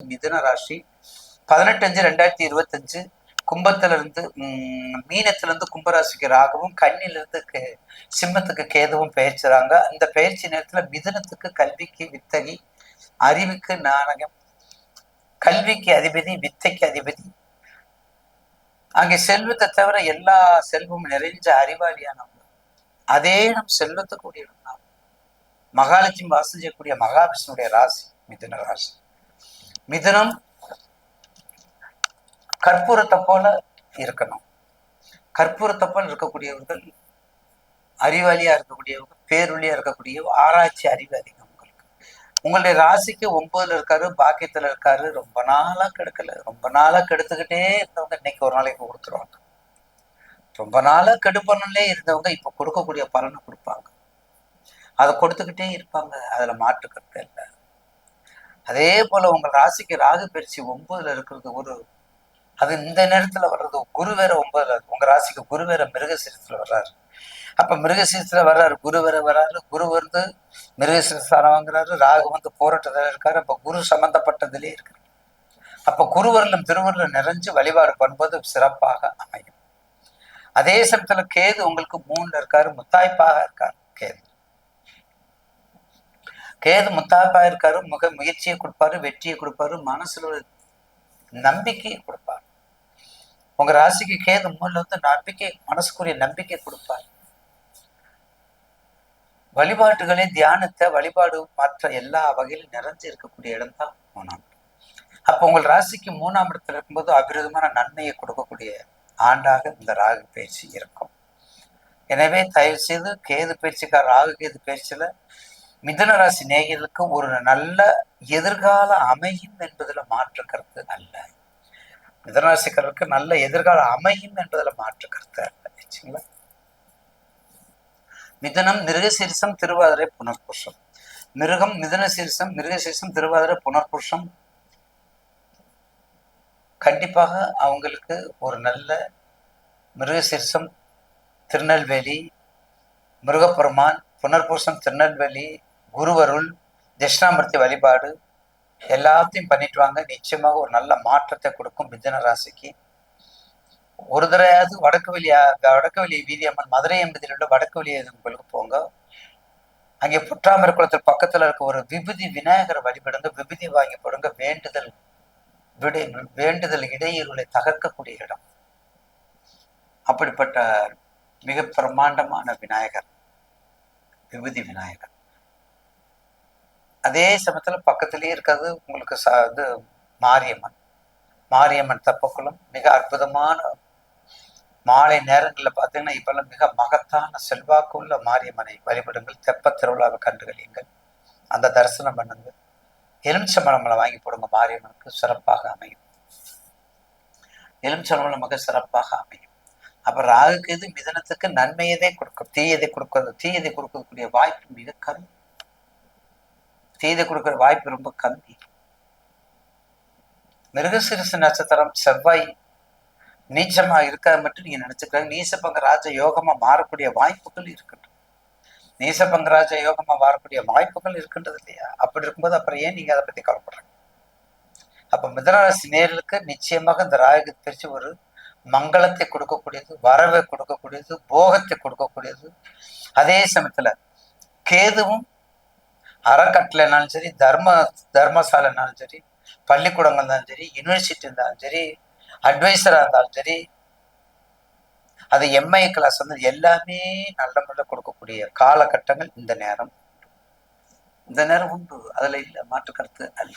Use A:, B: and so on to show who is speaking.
A: மிதுன ராசி. பதினெட்டு அஞ்சு ரெண்டாயிரத்தி இருபத்தஞ்சு கும்பத்துல இருந்து உம், மீனத்துல இருந்து கும்பராசிக்கு ராகவும் கன்னில சிம்மத்துக்கு கேதுவும் பெயர்ச்சுறாங்க அந்த பயிற்சி நேரத்துல மிதுனத்துக்கு கல்விக்கு வித்தகி அறிவுக்கு நாணயம் கல்விக்கு அதிபதி வித்தைக்கு அதிபதி. அங்கே செல்வத்தை தவிர எல்லா செல்வமும் நிறைஞ்ச அறிவாளியானவங்க. அதே நம் செல்வத்துக்குரிய இடம் மகாலட்சுமி வாசம் செய்யக்கூடிய மகாவிஷ்ணுடைய ராசி மிதுன ராசி. மிதுனம் கற்பூரத்தை போல இருக்கணும். கற்பூரத்தை போல் இருக்கக்கூடியவர்கள் அறிவாளியா இருக்கக்கூடியவங்க பேரொழியா இருக்கக்கூடிய ஆராய்ச்சி அறிவு அதிகம் உங்களுக்கு. உங்களுடைய ராசிக்கு ஒன்பதுல இருக்காரு பாக்கியத்துல இருக்காரு ரொம்ப நாளா கெடுக்கல. ரொம்ப நாளா கெடுத்துக்கிட்டே இருந்தவங்க இன்னைக்கு ஒரு நாளைக்கு கொடுத்துருவாங்க. ரொம்ப நாளா கெடுப்பணும்லே இருந்தவங்க இப்ப கொடுக்கக்கூடிய பலனை கொடுப்பாங்க. அதை கொடுத்துக்கிட்டே இருப்பாங்க. அதுல மாற்று கருத்து இல்லை. அதே போல உங்கள் ராசிக்கு ராகு பயிற்சி ஒன்பதுல இருக்கிறது ஒரு அது இந்த நேரத்துல வர்றது குரு வேற ஒன்பதுல உங்க ராசிக்கு குரு வேற மிருகசீரத்துல வர்றாரு. அப்ப மிருகசீரத்துல வர்றாரு குரு வேற வர்றாரு குரு வந்து மிருகசீரஸ்தானம் வாங்குறாரு ராகு வந்து போராட்டத்துல இருக்காரு அப்ப குரு சம்பந்தப்பட்டதுலயே இருக்கு அப்ப குருவரிலும் திருவருளும் நிறைஞ்சு வழிபாடு பண்ணும்போது சிறப்பாக அமையும். அதே சமயத்துல கேது உங்களுக்கு மூணுல இருக்காரு முத்தாய்ப்பாக இருக்காரு கேது. கேது முத்தாப்பா இருக்காரு முக முயற்சியை கொடுப்பாரு வெற்றியை கொடுப்பாரு மனசுல ஒரு நம்பிக்கையை கொடுப்பார். உங்க ராசிக்கு கேது மூணுல வந்து நம்பிக்கை மனசுக்குரிய நம்பிக்கை கொடுப்பார். வழிபாட்டுகளே தியானத்தை வழிபாடு மற்ற எல்லா வகையிலும் நிறைஞ்சு இருக்கக்கூடிய இடம் தான் மூணாம். அப்போ உங்கள் ராசிக்கு மூணாம் இடத்துல இருக்கும்போது அபிரதமான நன்மையை கொடுக்கக்கூடிய ஆண்டாக இந்த ராகு பயிற்சி இருக்கும். எனவே தயவு செய்து கேது பயிற்சிக்கார ராகு கேது பயிற்சியில மிதனராசி நேயர்களுக்கு ஒரு நல்ல எதிர்கால அமையும் என்பதுல மாற்று கருத்து அல்ல மிதனராசிக்காரருக்கு நல்ல எதிர்காலம் அமையும் என்பதுல மாற்று கருத்து அல்ல சரிங்களா மிதனம் மிருகசீரிசம் திருவாதிரை புனர்புருஷம். மிருகம் மிதுன சீரிசம் மிருகசீரிசம் திருவாதிரை புனர்புருஷம். கண்டிப்பாக அவங்களுக்கு ஒரு நல்ல மிருகசீரிசம் திருநெல்வேலி முருகப்பெருமான் புனர்பூசம் திருநெல்வேலி குருவருள் தட்சிணாமூர்த்தி வழிபாடு எல்லாத்தையும் பண்ணிட்டு வாங்க நிச்சயமாக ஒரு நல்ல மாற்றத்தை கொடுக்கும் மிதன ராசிக்கு. ஒரு தடவையாவது வடக்கு வெளியா வடக்கு வெளி வீதியம்மன் மதுரை எம்பதியில் உள்ள வடக்கு வெளி உங்களுக்கு போங்க. அங்கே புற்றாமர் குளத்தில் பக்கத்தில் இருக்க ஒரு விபூதி விநாயகரை வழிபடுங்க. விபூதி வாங்கி போடுங்க. வேண்டுதல் விடை வேண்டுதல் இடையூறுகளை தகர்க்கக்கூடிய இடம். அப்படிப்பட்ட மிக பிரம்மாண்டமான விநாயகர் விபூதி விநாயகர். அதே சமயத்துல பக்கத்திலேயே இருக்கிறது உங்களுக்கு ச இது மாரியம்மன். மாரியம்மன் தப்பக்குளம் மிக அற்புதமான மாலை நேரங்களில் பார்த்தீங்கன்னா இப்பெல்லாம் மிக மகத்தான செல்வாக்கு உள்ள மாரியம்மனை வழிபடுங்கள். தெப்ப திருவிழாவை கண்டுகளியுங்கள். அந்த தரிசனம் பண்ணுங்க எலுமிச்சம்பழமலை வாங்கி போடுங்க. மாரியம்மனுக்கு சிறப்பாக அமையும். எலுமிச்சம்பழம் மிக சிறப்பாக அமையும். அப்புறம் ராகுக்கு இது மிதனத்துக்கு நன்மையதே கொடுக்கும். தீயதை கொடுக்கிறது தீயதை கொடுக்கக்கூடிய வாய்ப்பு மிக கம்மி. செய்து கொடுக்கிற வாய்ப்பு ரொம்ப கம்மி. மிருகசிரிசு நட்சத்திரம் செவ்வாய் நீச்சமா இருக்காது மட்டும் நீங்க நினைச்சுக்கிறாங்க நீசபங்க ராஜ யோகமா மாறக்கூடிய வாய்ப்புகள் இருக்கட்டும். நீசபங்க ராஜ யோகமா மாறக்கூடிய வாய்ப்புகள் இருக்கின்றது இல்லையா? அப்படி இருக்கும்போது அப்புறம் ஏன் நீங்க அதை பத்தி கவலைப்படுறீங்க? அப்ப மிதனராசி நேர்களுக்கு நிச்சயமாக இந்த ராகு பிரிச்சு ஒரு மங்களத்தை கொடுக்கக்கூடியது வரவை கொடுக்கக்கூடியது போகத்தை கொடுக்கக்கூடியது. அதே சமயத்துல கேதுவும் அறக்கட்டளைனாலும் சரி தர்ம தர்மசாலைனாலும் சரி பள்ளிக்கூடங்கள் இருந்தாலும் சரி யூனிவர்சிட்டி இருந்தாலும் சரி அட்வைசரா இருந்தாலும் சரி அது எம்ஐ கிளாஸ் வந்து எல்லாமே நல்ல முறையில் கொடுக்கக்கூடிய காலகட்டங்கள் இந்த நேரம் இந்த நேரம் உண்டு. அதில் இல்லை மாற்று கருத்து அல்ல.